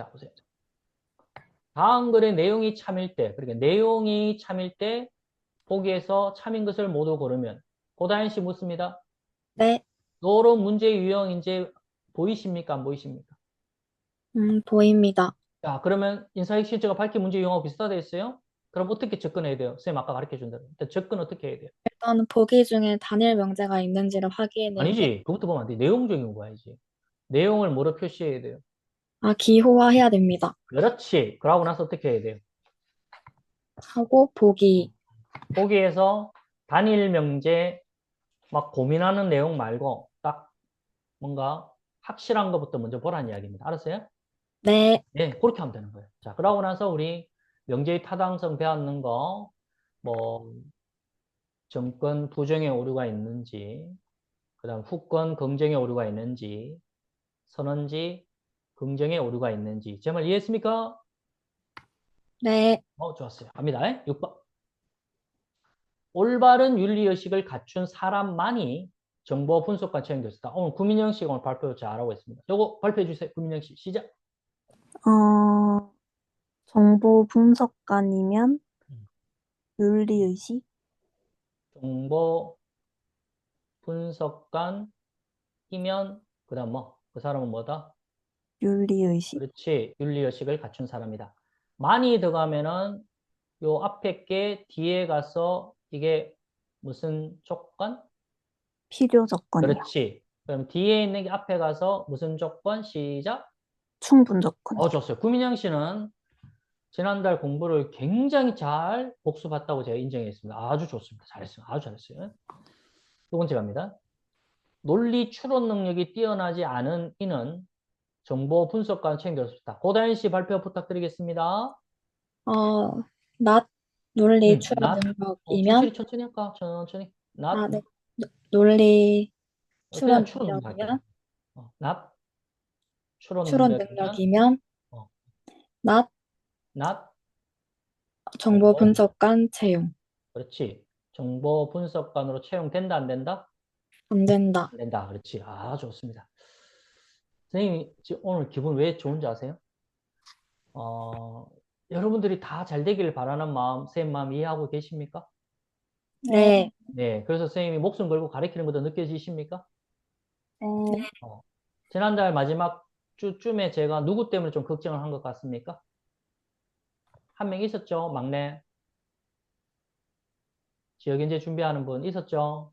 자, 보세요. 다음 글의 내용이 참일 때, 그러니까 내용이 참일 때 보기에서 참인 것을 모두 고르면 고다현 씨 묻습니다. 네, 노로 문제 유형 이제 보이십니까? 안 보이십니까? 음, 보입니다. 자, 그러면 인사혁신처가 밝힌 문제 유형하고 비슷하다 했어요? 그럼 어떻게 접근해야 돼요? 선생님 아까 가르쳐 준 대로. 일단 접근 어떻게 해야 돼요? 일단 보기 중에 단일 명제가 있는지를 확인을 해- 아니지. 그것도 보면 안 돼. 내용적인 거 봐야지. 내용을 뭐로 표시해야 돼요? 아, 기호화해야 됩니다. 그렇지. 그러고 나서 어떻게 해야 돼요? 하고 보기. 거기에서 단일 명제 막 고민하는 내용 말고 딱 뭔가 확실한 것부터 먼저 보라는 이야기입니다. 알았어요? 네, 네, 그렇게 하면 되는 거예요. 자, 그러고 나서 우리 명제의 타당성 배웠는 거, 뭐, 정권 부정의 오류가 있는지, 그 다음 후권 긍정의 오류가 있는지, 선언지 긍정의 오류가 있는지, 제 말 이해했습니까? 네, 어, 좋았어요. 갑니다. 6번. 올바른 윤리의식을 갖춘 사람만이 정보 분석과 채용됐다. 오늘 구민영 씨가 오늘 발표 잘하고 있습니다. 요거 발표해 주세요. 구민영 씨, 시작. 어, 정보 분석관이면 음. 윤리의식? 정보 분석관이면 그 다음 뭐? 그 사람은 뭐다? 윤리의식? 그렇지. 윤리의식을 갖춘 사람이다. 많이 들어가면은 요 앞에 게 뒤에 가서 이게 무슨 조건? 필요 조건이요. 그렇지. 그럼 뒤에 있는 게 앞에 가서 무슨 조건? 시작. 충분 조건. 어, 좋았어요. 구민영 씨는 지난달 공부를 굉장히 잘 복습했다고 제가 인정했습니다. 아주 좋습니다. 잘했어요. 아주 잘했어요. 두 번째 갑니다. 논리 추론 능력이 뛰어나지 않은 이는 정보 분석관 있다. 고다현 씨 발표 부탁드리겠습니다. 어, not 논리 음, 추론 not. 어, 능력이면, 천천히 천천히 할까? 천천히. not. 아, 네, 노- 논리 그냥 추론. 능력이면, 어, not. 추론 추론 능력이면 능력이면, 어. not not. 정보 어. 분석관 채용. 그렇지. 정보 분석관으로 채용된다 안 된다? 안 된다. 안 된다. 그렇지. 아, 좋습니다. 선생님이 지금 오늘 기분 왜 좋은지 아세요? 어, 여러분들이 다 잘 되기를 바라는 마음, 선생님 마음 이해하고 계십니까? 네, 네. 그래서 선생님이 목숨 걸고 가르치는 것도 느껴지십니까? 네. 지난달 마지막 주쯤에 제가 누구 때문에 좀 걱정을 한 것 같습니까? 한 명 있었죠? 막내. 지역인재 준비하는 분 있었죠?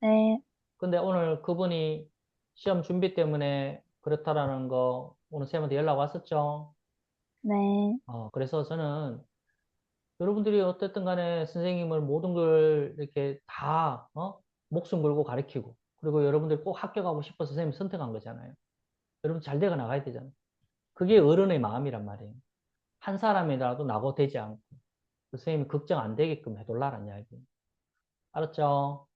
네. 근데 오늘 그분이 시험 준비 때문에 그렇다라는 거 오늘 쌤한테 연락 왔었죠? 네. 어, 그래서 저는 여러분들이 어쨌든 간에 선생님을 모든 걸 이렇게 다, 어? 목숨 걸고 가르치고, 그리고 여러분들 꼭 합격하고 싶어서 선생님 선택한 거잖아요. 여러분 잘 되가 나가야 되잖아요. 그게 어른의 마음이란 말이에요. 한 사람이라도 나고 되지 않고, 선생님이 걱정 안 되게끔 해둘라는 이야기. 알았죠?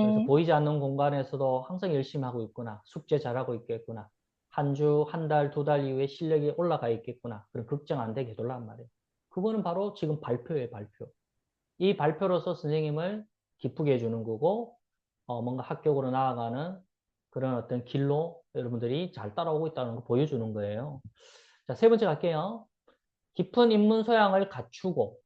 그래서 네. 보이지 않는 공간에서도 항상 열심히 하고 있구나. 숙제 잘하고 있겠구나. 한 주, 한 달, 두 달 이후에 실력이 올라가 있겠구나. 그런 걱정 안 되게 해둘란 말이에요. 그거는 바로 지금 발표예요, 발표. 이 발표로서 선생님을 기쁘게 해주는 거고, 어, 뭔가 합격으로 나아가는 그런 어떤 길로 여러분들이 잘 따라오고 있다는 걸 보여주는 거예요. 자, 세 번째 갈게요. 깊은 인문 소양을 갖추고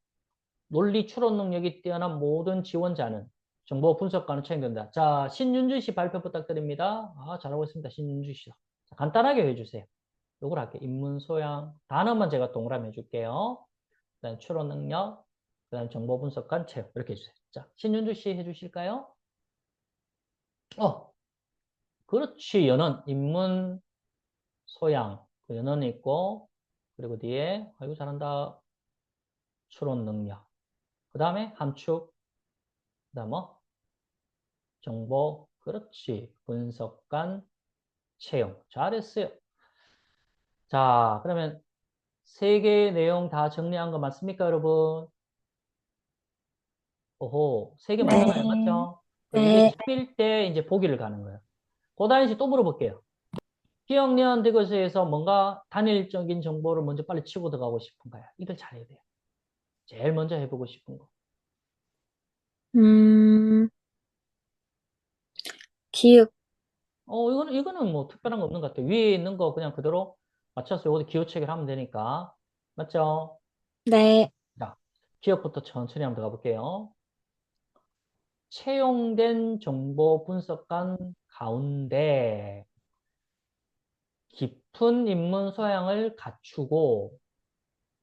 논리 추론 능력이 뛰어난 모든 지원자는 정보 분석관을 채용된다. 자, 신윤주 씨 발표 부탁드립니다. 아, 잘하고 있습니다. 신윤주 씨. 자, 간단하게 해주세요. 요걸 할게요. 인문 소양. 단어만 제가 동그라미 해줄게요. 그 다음 추론 능력, 그 다음 정보 분석관 채용. 이렇게 해주세요. 자, 신윤주 씨 해주실까요? 어, 그렇지. 연원. 인문 소양. 그 연원이 있고, 그리고 뒤에, 아이고, 잘한다. 추론 능력. 그 다음에 함축. 그 다음 뭐? 정보. 그렇지. 분석관 채용. 잘했어요. 자, 그러면 세 개의 내용 다 정리한 거 맞습니까, 여러분? 오호, 세개 네. 맞잖아요, 맞죠? 네. 이게 참일 때 이제 보기를 가는 거예요. 고다현 씨또 물어볼게요. 기억년 대거서에서 뭔가 단일적인 정보를 먼저 빨리 치고 들어가고 싶은가요? 이걸 잘해야 돼요. 제일 먼저 해보고 싶은 거. 음, 기획, 어, 이거는, 이거는 뭐 특별한 거 없는 것 같아요. 위에 있는 거 그냥 그대로 맞췄어요. 여기 기호 체결하면 되니까. 맞죠? 네. 자, 기억부터 천천히 한번 들어가 볼게요. 채용된 정보 분석관 가운데 깊은 인문 소양을 갖추고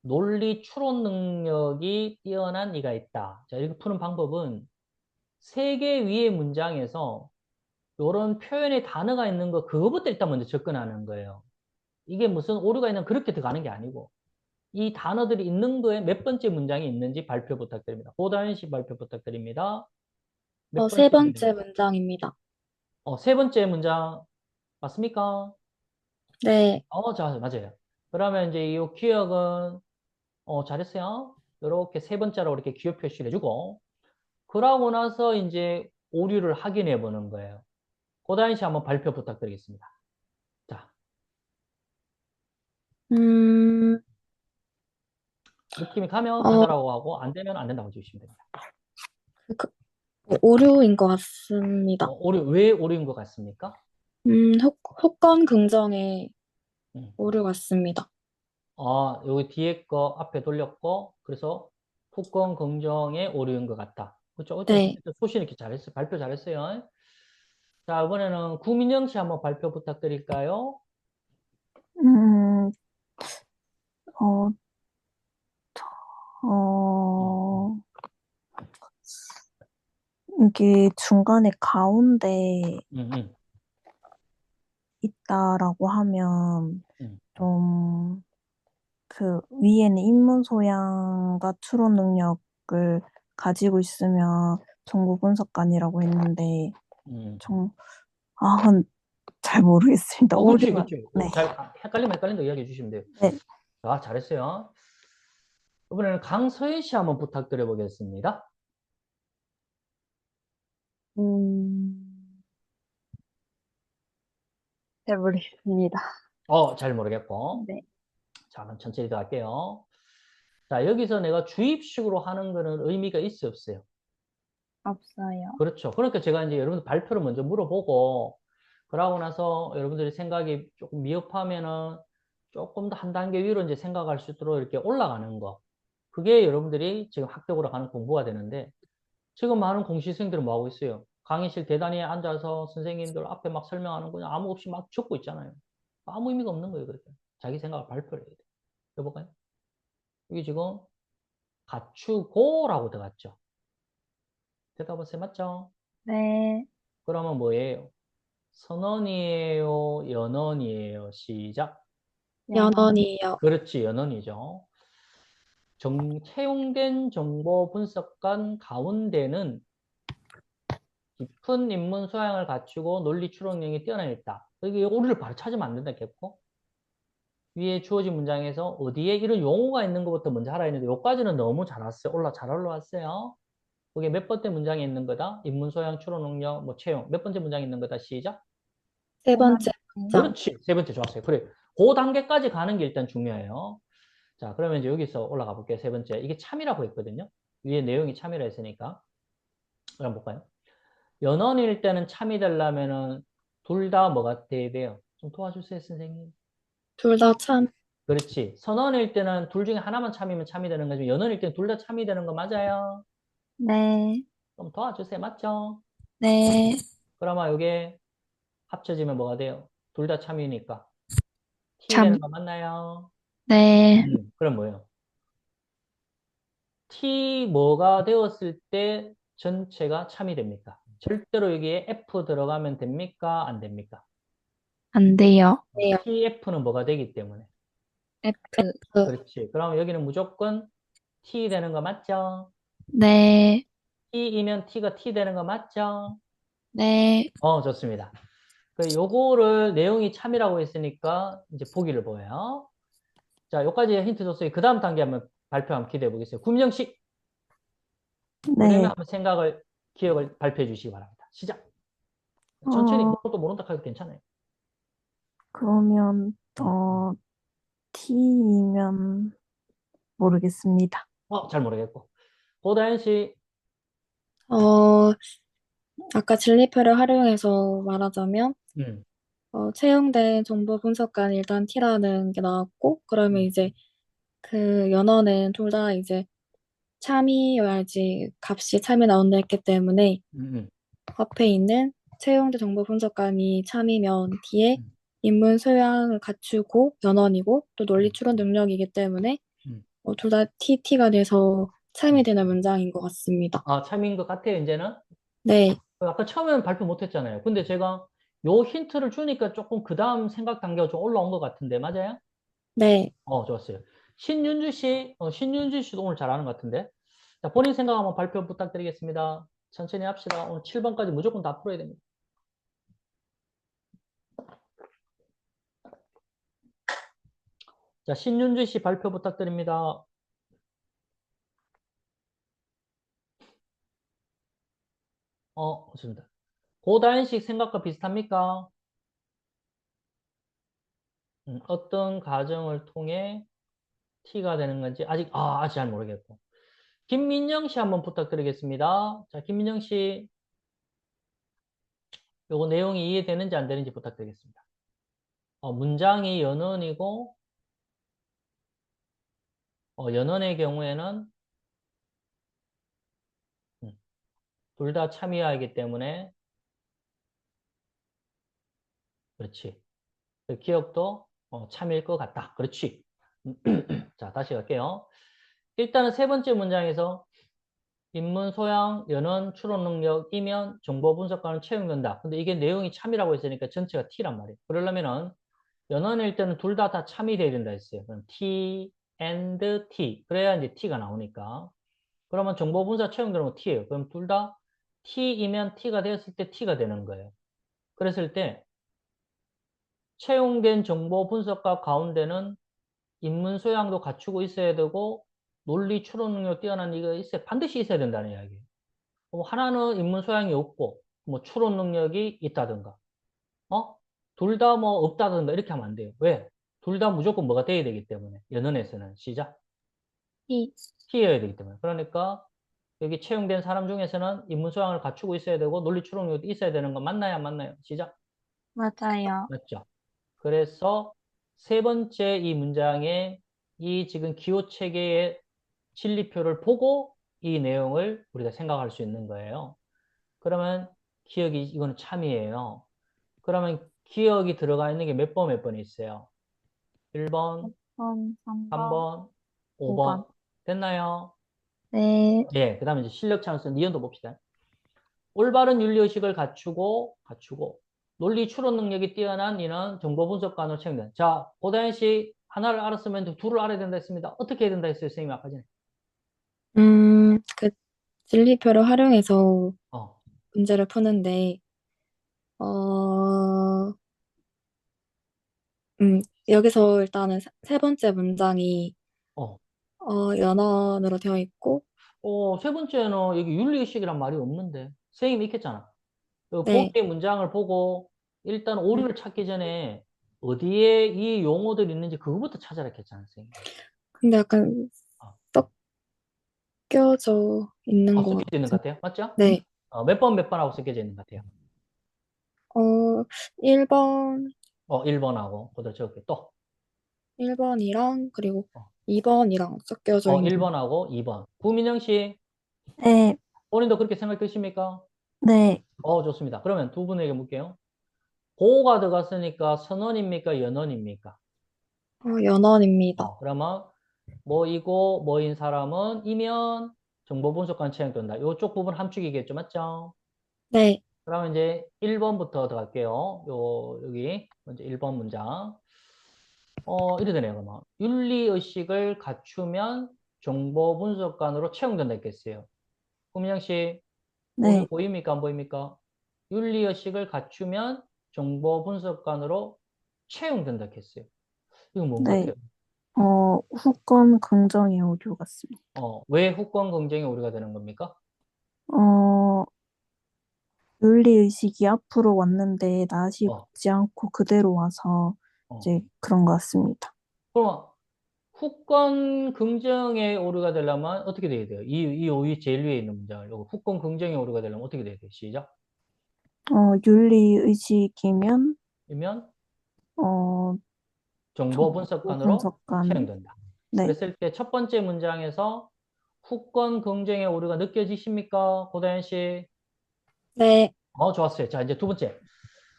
논리 추론 능력이 뛰어난 이가 있다. 자, 이렇게 푸는 방법은 세 개 위의 문장에서 이런 표현의 단어가 있는 거 그거부터 일단 먼저 접근하는 거예요. 이게 무슨 오류가 있는 그렇게 들어가는 게 아니고 이 단어들이 있는 거에 몇 번째 문장이 있는지 발표 부탁드립니다. 고다현 씨 발표 부탁드립니다. 몇 어, 세 번째 번째 문장입니다. 어, 세 번째 문장 맞습니까? 네. 어, 자, 맞아요. 그러면 이제 이 기억은 어, 잘했어요. 이렇게 세 번째로 이렇게 기억 표시를 해주고 그러고 나서 이제 오류를 확인해 보는 거예요. 고다현 씨 한번 발표 부탁드리겠습니다. 자, 음, 느낌이 가면 어. 가자라고 하고 안 되면 안 된다고 해주시면 됩니다. 그, 오류인 것 같습니다. 어, 오류, 왜 오류인 것 같습니까? 음, 혹, 혹건 긍정의 음. 오류 같습니다. 아, 여기 뒤에 거 앞에 돌렸고, 그래서 후권 긍정의 오류인 것 같다. 그렇죠? 네. 소신 이렇게 잘했어요. 발표 잘했어요. 자, 이번에는 구민영 씨 한번 발표 부탁드릴까요? 음, 어, 어, 이게 중간에 가운데 음, 음. 있다라고 하면 음. 좀 그 위에는 인문 소양과 추론 능력을 가지고 있으면 정보 분석관이라고 했는데 음. 정, 아, 잘 모르겠습니다. 어, 그렇지, 오류가 그렇지. 네. 잘, 아, 헷갈리면 헷갈린다 이야기해 주시면 돼요. 네. 아, 잘했어요. 이번에는 강서희 씨 한번 부탁드려 보겠습니다. 음, 잘 모르겠습니다. 어, 잘 모르겠고. 네. 자, 그럼 천천히 들어갈게요. 자, 여기서 내가 주입식으로 하는 거는 의미가 있어 없어요? 없어요. 그렇죠. 그러니까 제가 이제 여러분들 발표를 먼저 물어보고, 그러고 나서 여러분들이 생각이 조금 미흡하면은 조금 더 한 단계 위로 이제 생각할 수 있도록 이렇게 올라가는 거. 그게 여러분들이 지금 학교로 가는 공부가 되는데, 지금 많은 공시생들은 뭐 하고 있어요? 강의실 계단에 앉아서 선생님들 앞에 막 설명하는 거냐 아무 없이 막 적고 있잖아요. 아무 의미가 없는 거예요, 그렇게. 자기 생각을 발표를 해야 돼. 해볼까요? 이게 지금 갖추고라고 들어갔죠. 대답하세요. 맞죠? 네. 그러면 뭐예요? 선언이에요? 연언이에요? 시작. 연언이요. 그렇지, 연언이죠. 정, 채용된 정보 분석관 가운데는 깊은 인문 소양을 갖추고 논리 추론력이 뛰어나 있다. 여기 오류를 바로 찾으면 안 된다 겠고 위에 주어진 문장에서 어디에 이런 용어가 있는 것부터 먼저 하라 했는데 여기까지는 너무 잘 왔어요. 올라 잘 올라왔어요. 그게 몇 번째 문장에 있는 거다? 인문 소양 추론 능력 뭐 채용 몇 번째 문장에 있는 거다? 시작. 세 번째 문장. 그렇지. 세 번째 좋았어요. 그래. 그 단계까지 가는 게 일단 중요해요. 자, 그러면 이제 여기서 올라가 볼게요. 세 번째. 이게 참이라고 했거든요. 위에 내용이 참이라 했으니까. 그럼 볼까요? 연언일 때는 참이 되려면은 둘 다 뭐가 돼야 돼요? 좀 도와주세요, 선생님. 둘 다 참. 그렇지. 선언일 때는 둘 중에 하나만 참이면 참이 되는 거지. 연언일 때는 둘 다 참이 되는 거 맞아요? 네. 좀 도와주세요. 맞죠? 네. 그러면 이게 합쳐지면 뭐가 돼요? 둘 다 참이니까. T 참. 되는 거 맞나요? 네. 음, 그럼 뭐예요? T 뭐가 되었을 때 전체가 참이 됩니까? 절대로 여기에 F 들어가면 됩니까? 안 됩니까? 안 돼요. 돼요. TF는 뭐가 되기 때문에. F. 그렇지. 그럼 여기는 무조건 T 되는 거 맞죠? 네. T이면 T가 T 되는 거 맞죠? 네. 어, 좋습니다. 그 요거를 내용이 참이라고 했으니까 이제 보기를 보여요. 자, 요까지 힌트 줬어요. 그 다음 단계 한번 발표 한번 기대해 보겠어요. 씨, 네. 그러면 한번 생각을, 기억을 발표해 주시기 바랍니다. 시작. 천천히, 어. 모르도 모른다 해도 괜찮아요. 그러면 어 T이면 모르겠습니다. 어, 잘 모르겠고. 고다현 씨, 어, 아까 진리표를 활용해서 말하자면, 음, 어, 채용된 정보 분석관 일단 T라는 게 나왔고, 그러면 이제 그 연어는 둘 다 이제 참이어야지 값이 참이 나온다 했기 때문에 음, 음. 앞에 있는 채용된 정보 분석관이 참이면 뒤에 음. 인문 소양을 갖추고 연원이고 또 논리 음. 추론 능력이기 때문에 음. 어, 둘다 TT가 돼서 참이 되는 문장인 것 같습니다. 아, 참인 것 같아요, 이제는? 네, 아까 처음에는 발표 못 했잖아요. 근데 제가 요 힌트를 주니까 조금 그 다음 생각 단계가 좀 올라온 것 같은데, 맞아요? 네. 어, 좋았어요. 신윤주 씨, 어, 신윤주 씨도 오늘 잘하는 것 같은데. 자, 본인 생각 한번 발표 부탁드리겠습니다. 천천히 합시다. 오늘 7번까지 무조건 다 풀어야 됩니다. 자, 신윤주 씨 발표 부탁드립니다. 어, 좋습니다. 고다인식 생각과 비슷합니까? 음, 어떤 과정을 통해 T가 되는 건지 아직 아, 아직 잘 모르겠고. 김민영 씨 한번 부탁드리겠습니다. 자, 김민영 씨. 요거 내용이 이해되는지 안 되는지 부탁드리겠습니다. 어, 문장이 연언이고 어, 연언의 경우에는 음, 둘다 참여하기 때문에 그렇지. 그 기억도 어, 참일 것 같다. 그렇지. 자, 다시 갈게요. 일단은 세 번째 문장에서 인문 소양, 연원, 추론 능력, 이면, 정보 분석관을 채용된다. 근데 이게 내용이 참이라고 했으니까 전체가 T란 말이에요. 그러려면은 연원일 때는 둘 다다 참이 돼야 된다 했어요. 그럼 T and T. 그래야 이제 T가 나오니까. 그러면 정보 분석 채용되는 건 T예요. 그럼 둘 다 T이면 T가 되었을 때 T가 되는 거예요. 그랬을 때 채용된 정보 분석과 가운데는 인문 소양도 갖추고 있어야 되고 논리 추론 능력 뛰어난 이거 있어야 반드시 있어야 된다는 이야기예요. 뭐 하나는 인문 소양이 없고 뭐 추론 능력이 있다든가 어? 둘 다 뭐 없다든가 이렇게 하면 안 돼요. 왜? 둘 다 무조건 뭐가 돼야 되기 때문에 연언에서는 시작 T. T여야 되기 때문에 그러니까 여기 채용된 사람 중에서는 인문 소양을 갖추고 있어야 되고 논리 추론 능력도 있어야 되는 거 맞나요? 안 맞나요? 시작 맞아요. 맞죠? 그래서 세 번째 이 문장에 이 지금 기호 체계의 진리표를 보고 이 내용을 우리가 생각할 수 있는 거예요. 그러면 기억이 이거는 참이에요. 그러면 기억이 들어가 있는 게 몇 번 몇 번이 있어요? 1번, 3번, 3번. 3번, 5번. 오번. 됐나요? 네. 예, 그 다음에 이제 실력 찬스 니은도 봅시다. 올바른 윤리의식을 갖추고, 갖추고, 논리 추론 능력이 뛰어난 이는 정보 분석관으로 채용된. 자, 고다현 씨, 하나를 알았으면 둘을 알아야 된다 했습니다. 어떻게 해야 된다 했어요, 선생님 아까 전에? 음, 그 진리표를 활용해서 어, 문제를 푸는데, 어, 음, 여기서 일단은 세- 세 번째 문장이 어. 어, 연언으로 되어 있고, 어, 세 번째는 여기 윤리의식이란 말이 없는데. 선생님이 익혔잖아. 그 네. 보기의 문장을 보고 일단 오류를 찾기 전에 어디에 이 용어들이 있는지 그거부터 찾아라 했잖아, 선생님. 근데 약간 어. 섞여져 있는 어, 것 섞여져 있는 같아요. 것 같아요? 맞죠? 네. 어, 몇 번 몇 번 하고 섞여져 있는 것 같아요. 어, 1번, 어, 1번하고 그대로 적을게. 또. 1번이랑 그리고 어. 2번이랑 섞여져 어, 있는 1번하고 2번. 구민영 씨, 네. 본인도 그렇게 생각되십니까? 네. 어, 좋습니다. 그러면 두 분에게 묻게요. 고가 들어갔으니까 선언입니까? 연언입니까? 어, 연언입니다. 어, 그러면 뭐이고 뭐인 사람은 이면 정보 분석관 채용된다. 이쪽 부분 함축이겠죠. 맞죠? 네. 그러면 이제 1번부터 들어갈게요. 요, 여기 먼저 1번 문장. 어, 이래 되네요. 그러면 윤리의식을 갖추면 정보 분석관으로 채용된다 했겠어요. 구민영 씨, 네. 보입니까? 안 보입니까? 윤리의식을 갖추면 정보 분석관으로 채용된다 했어요. 이건 뭔 네. 같아요? 어, 후권 긍정의 오류 같습니다. 어, 왜 후권 경쟁이 오류가 되는 겁니까? 어, 윤리의식이 앞으로 왔는데 낯이 어. 붙지 않고 그대로 와서 어. 이제 그런 것 같습니다. 그럼 후권 긍정의 오류가 되려면 어떻게 돼야 돼요? 이, 이 오이 제일 위에 있는 문장을 요거 후권 긍정의 오류가 되려면 어떻게 돼야 돼요? 시작. 어, 윤리의식이면 이면 어, 정보 분석관으로 분석관. 채용된다. 네. 그랬을 때 첫 번째 문장에서 후권 긍정의 오류가 느껴지십니까? 고다현 씨. 네, 어, 좋았어요. 자, 이제 두 번째.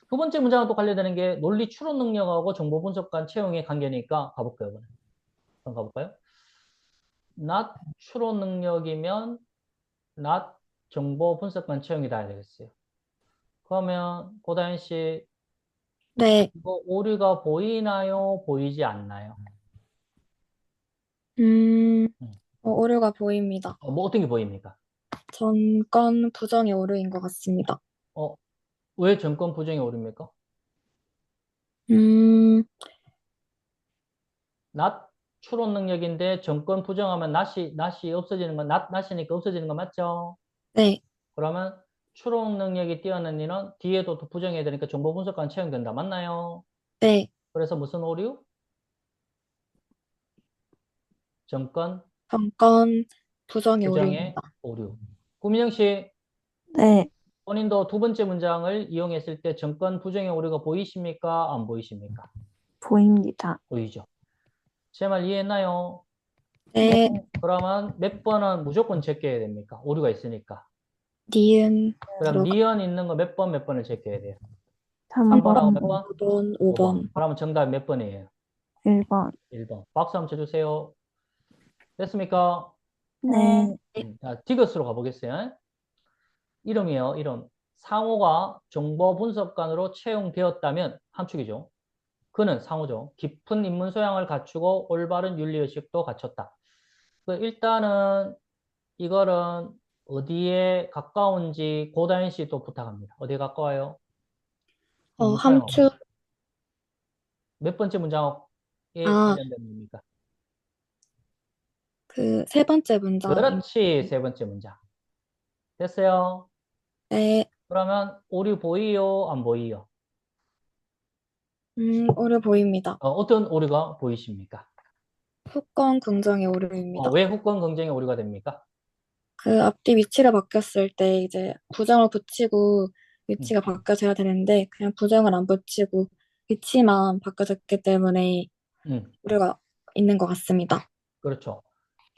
두 번째 문장은 또 관련되는 게 논리 추론 능력하고 정보 분석관 채용의 관계니까 가볼까요, 이번에? 한번 가볼까요? not 추론 능력이면 not 정보 분석관 채용이 다 되겠어요. 그러면 고다현 씨, 네, 이거 오류가 보이나요? 보이지 않나요? 음, 음. 어, 오류가 보입니다. 어, 뭐 어떤 게 보입니까? 전건 부정의 오류인 것 같습니다. 어, 왜 정권 부정이 오릅니까? 음, not 추론 능력인데 정권 부정하면 not이, not이 없어지는 건 not, not이니까 없어지는 거 맞죠? 네, 그러면 추론 능력이 뛰어난 이는 뒤에도 또 부정해야 되니까 정보 분석관 채용된다. 맞나요? 네, 그래서 무슨 오류? 정권 부정의 부정의 오류입니다. 오류. 구민영 씨, 네. 본인도 두 번째 문장을 이용했을 때 정권 부정의 오류가 보이십니까? 안 보이십니까? 보입니다. 보이죠? 제 말 이해했나요? 네, 그러면 몇 번은 무조건 제껴야 됩니까? 오류가 있으니까. 니은, 그럼 들어가- 니은 있는 거 몇 번 몇 번을 제껴야 돼요? 3번하고 3번, 몇 번? 5번, 5번. 그러면 정답 몇 번이에요? 1번. 1번. 박수 한번 쳐주세요. 됐습니까? 네. 음, 자, 디귿으로 가보겠어요. 이름이요, 이름. 상호가 정보 분석관으로 채용되었다면 함축이죠. 그는 상호죠. 깊은 인문 소양을 갖추고 올바른 윤리의식도 갖췄다. 그 일단은 이거는 어디에 가까운지 고다현 씨도 부탁합니다. 어디에 가까워요? 어. 함축, 몇 번째 문장에 아. 관련된 겁니까? 그 세 번째 문장. 그렇지, 세 번째 문장. 됐어요? 네, 그러면 오류 보이요, 안 보이요? 음, 오류 보입니다. 어, 떤 오류가 보이십니까? 후권 긍정의 오류입니다. 어, 왜 후권 긍정의 오류가 됩니까? 그 앞뒤 위치가 바뀌었을 때 이제 부정을 붙이고 위치가 바뀌어져야 되는데 그냥 부정을 안 붙이고 위치만 바뀌어졌기 때문에 음, 오류가 있는 것 같습니다. 그렇죠.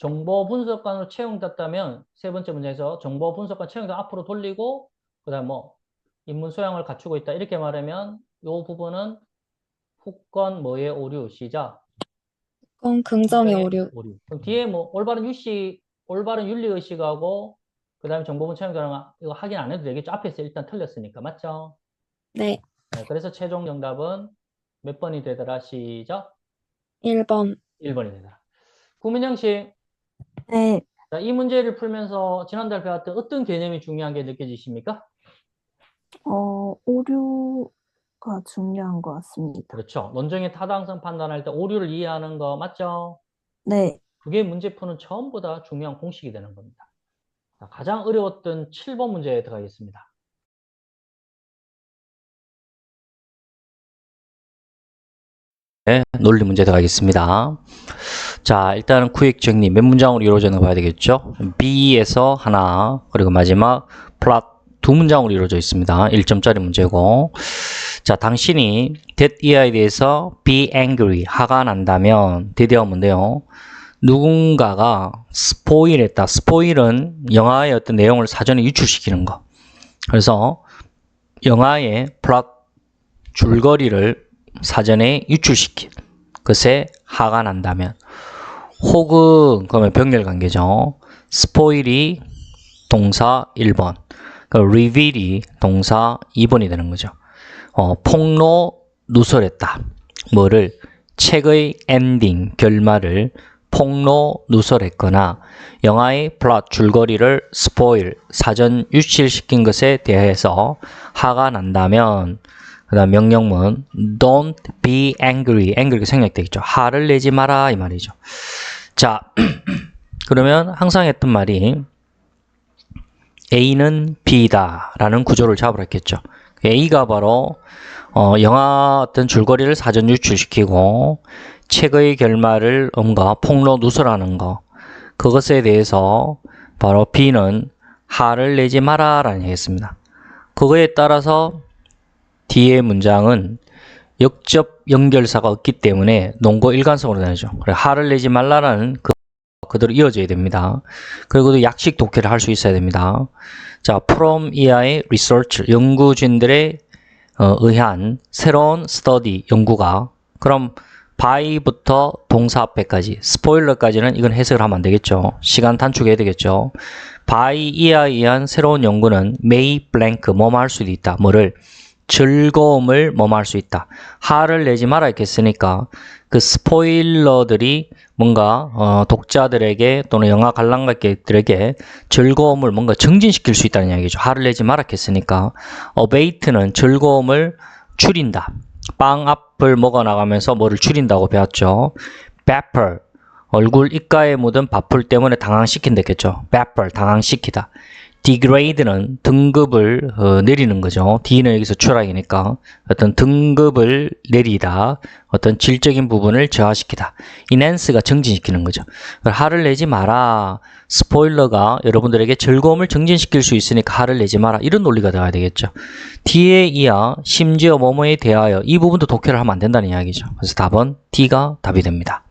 정보 분석관으로 채용됐다면 세 번째 문제에서 정보 분석관 채용도 앞으로 돌리고 그다음 뭐 인문 소양을 갖추고 있다 이렇게 말하면 이 부분은 후권 뭐의 오류 시작 후권 긍정의 오류. 오류. 그럼 뒤에 뭐 올바른 유시, 올바른 윤리 의식하고 그다음에 정보분 채용자랑 이거 확인 안 해도 되겠죠? 앞에서 일단 틀렸으니까 맞죠? 네, 네, 그래서 최종 정답은 몇 번이 되더라? 시작 1번. 1번이 되더라. 구민영 씨, 네. 자, 이 문제를 풀면서 지난달 배웠던 어떤 개념이 중요한 게 느껴지십니까? 어, 오류가 중요한 것 같습니다. 그렇죠. 논쟁의 타당성 판단할 때 오류를 이해하는 거 맞죠? 네. 그게 문제 푸는 처음보다 중요한 공식이 되는 겁니다. 자, 가장 어려웠던 7번 문제에 들어가겠습니다. 네, 논리 문제 들어가겠습니다. 자, 일단은 구획 정리 몇 문장으로 이루어졌나 봐야 되겠죠? B에서 하나, 그리고 마지막 플롯 두 문장으로 이루어져 있습니다. 1점짜리 문제고. 자, 당신이 that year에 대해서 be angry, 화가 난다면 드디어 뭔데요? 누군가가 스포일했다. 스포일은 영화의 어떤 내용을 사전에 유출시키는 거. 그래서 영화의 플롯 줄거리를 사전에 유출시킨 것에 화가 난다면 혹은 그러면 병렬 관계죠. 스포일이 동사 1번, 그 reveal이 동사 2번이 되는 거죠. 어, 폭로 누설했다. 뭐를 책의 엔딩 결말을 폭로 누설했거나 영화의 플롯 줄거리를 스포일 사전 유출시킨 것에 대해서 화가 난다면 그 다음 명령문 don't be angry angry가 생략되어 있죠. 화를 내지 마라 이 말이죠. 자 그러면 항상 했던 말이 A는 B다 라는 구조를 잡으라 했겠죠. A가 바로 어, 영화 어떤 줄거리를 사전 유출시키고 책의 결말을 뭔가 폭로 누설하는 거 그것에 대해서 바로 B는 화를 내지 마라 라는 얘기했습니다. 그거에 따라서 뒤의 문장은 역접 연결사가 없기 때문에 논고 일관성으로. 그래, 하를 내지 말라라는 그 그대로 이어져야 됩니다. 그리고 또 약식 독해를 할 수 있어야 됩니다. 자, from 이하의 research, 연구진들의 어, 의한 새로운 study, 연구가 그럼 by부터 동사 앞에까지 스포일러까지는 이건 해석을 하면 안 되겠죠. 시간 단축해야 되겠죠. by 이하에 의한 새로운 연구는 may blank 뭐뭐 할 수도 있다. 뭐를 즐거움을 뭐뭐 할수 있다. 하를 내지 말아 있겠으니까 그 스포일러들이 뭔가 어, 독자들에게 또는 영화 관람객들에게 즐거움을 뭔가 정진시킬 수 있다는 이야기죠. 하를 내지 말았겠으니까 abate는 즐거움을 줄인다. 빵 앞을 먹어 나가면서 뭐를 줄인다고 배웠죠. baper 얼굴 입가에 묻은 밥풀 때문에 당황시킨다겠죠. baper 당황시키다. Degrade는 등급을 어, 내리는 거죠. D는 여기서 추락이니까 어떤 등급을 내리다, 어떤 질적인 부분을 저하시키다. enhance가 정진시키는 거죠. 하를 내지 마라. 스포일러가 여러분들에게 즐거움을 정진시킬 수 있으니까 하를 내지 마라. 이런 논리가 되어야 되겠죠. D에 이하 심지어 뭐뭐에 대하여 이 부분도 독해를 하면 안 된다는 이야기죠. 그래서 답은 D가 답이 됩니다.